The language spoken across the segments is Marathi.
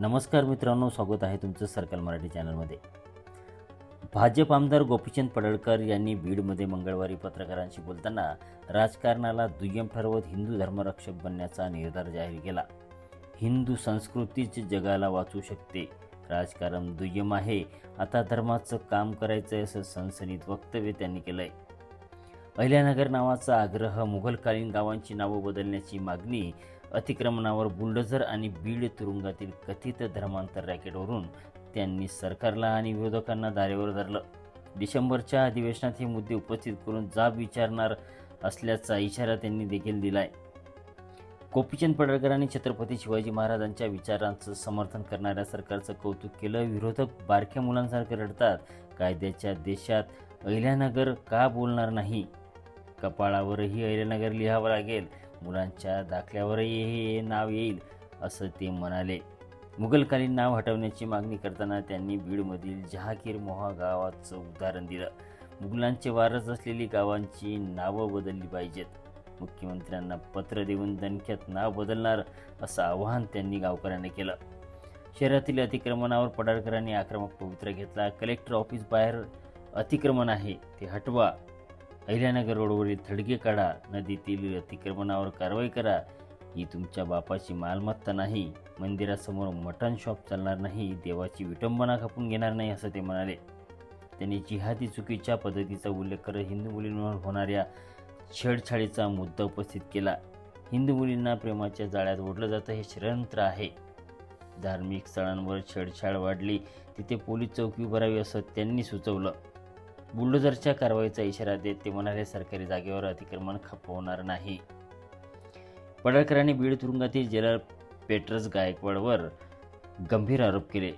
नमस्कार मित्रांनो स्वागत आहे तुमचं सर्कल मराठी चॅनलमध्ये. भाजप आमदार गोपीचंद पडळकर यांनी बीडमध्ये मंगळवारी पत्रकारांशी बोलताना राजकारणाला दुय्यम ठरवत हिंदू धर्मरक्षक बनण्याचा निर्धार जाहीर केला. हिंदू संस्कृतीच जगाला वाचू शकते. राजकारण दुय्यम आहे. आता धर्माचं काम करायचं असं सनसनीत वक्तव्य त्यांनी केलं आहे अहिल्यानगर नावाचा आग्रह मुघलकालीन गावांची नावं बदलण्याची मागणी अतिक्रमणावर बुलडोझर आणि बीड तुरुंगातील कथित धर्मांतर रॅकेटवरून त्यांनी सरकारला आणि विरोधकांना दारेवर धरलं. डिसेंबरच्या अधिवेशनात हे मुद्दे उपस्थित करून जाब विचारणार असल्याचा इशारा त्यांनी देखील दिलाय. गोपीचंद पडळकरांनी छत्रपती शिवाजी महाराजांच्या विचारांचं समर्थन करणाऱ्या सरकारचं कौतुक केलं विरोधक बारक्या मुलांसारखे रडतात. कायद्याच्या देशात अहिल्यानगर का बोलणार नाही? कपाळावरही अहिल्यानगर लिहावं लागेल. मुलांच्या दाखल्यावरही हे नाव येईल असं ते म्हणाले. मुघलकालीन नाव हटवण्याची मागणी करताना त्यांनी बीडमधील जहागीर मोहा गावाचं उदाहरण दिलं. मुघलांचे वारस असलेली गावांची नावं बदलली पाहिजेत. मुख्यमंत्र्यांना पत्र देऊन दणक्यात नाव बदलणार असं आवाहन त्यांनी गावकऱ्यांना केलं. शहरातील अतिक्रमणावर पडारकरांनी आक्रमक पवित्रा घेतला. कलेक्टर ऑफिस बाहेर अतिक्रमण आहे ते हटवा. अहिल्यानगर रोडवरील थडगे काढा नदीतील अतिक्रमणावर कारवाई करा. ही तुमच्या बापाची मालमत्ता नाही. मंदिरासमोर मटण शॉप चालणार नाही. देवाची विटंबना खपून घेणार नाही असं ते म्हणाले. त्यांनी जिहादी चुकीच्या पद्धतीचा उल्लेख करत हिंदू मुलींवर होणाऱ्या छेडछाडीचा मुद्दा उपस्थित केला. हिंदू मुलींना प्रेमाच्या जाळ्यात ओढलं जातं हे षडयंत्र आहे. धार्मिक स्थळांवर छेडछाड वाढली तिथे पोलीस चौकी उभारावी असं त्यांनी सुचवलं. बुलडोझरच्या कारवाईचा इशारा देत ते म्हणाले सरकारी जागेवर अतिक्रमण खपवणार नाही. पडळकरांनी बीड तुरुंगातील जेलर पेट्रस गायकवाडवर गंभीर आरोप केले.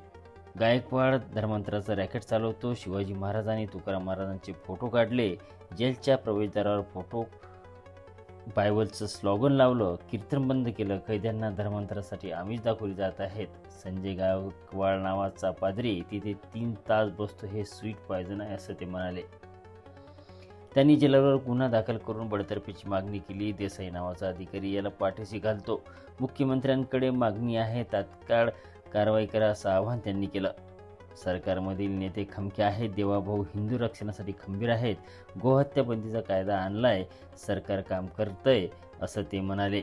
गायकवाड धर्मांतराचा रॅकेट चालवतो शिवाजी महाराज आणि तुकाराम महाराजांचे फोटो काढले जेलच्या प्रवेशद्वारावर फोटो बायबलचं स्लोगन लावलं कीर्तन बंद केलं कैद्यांना धर्मांतरासाठी आमिष दाखवली जात आहेत. संजय गायकवाड नावाचा पादरी तिथे तीन तास बसतो हे स्वीट पॉयझन आहे असं ते म्हणाले. त्यांनी जेलवर गुन्हा दाखल करून बडतर्फीची मागणी केली. देसाई नावाचा अधिकारी याला पाठीशी घालतो. मुख्यमंत्र्यांकडे मागणी आहे तात्काळ कारवाई करा असं आवाहन त्यांनी केलं. सरकारमधील नेते खमके आहेत. देवाभाऊ हिंदू रक्षणासाठी खंबीर आहेत. गोहत्या बंदीचा कायदा आणलाय. सरकार काम करतंय असं ते म्हणाले.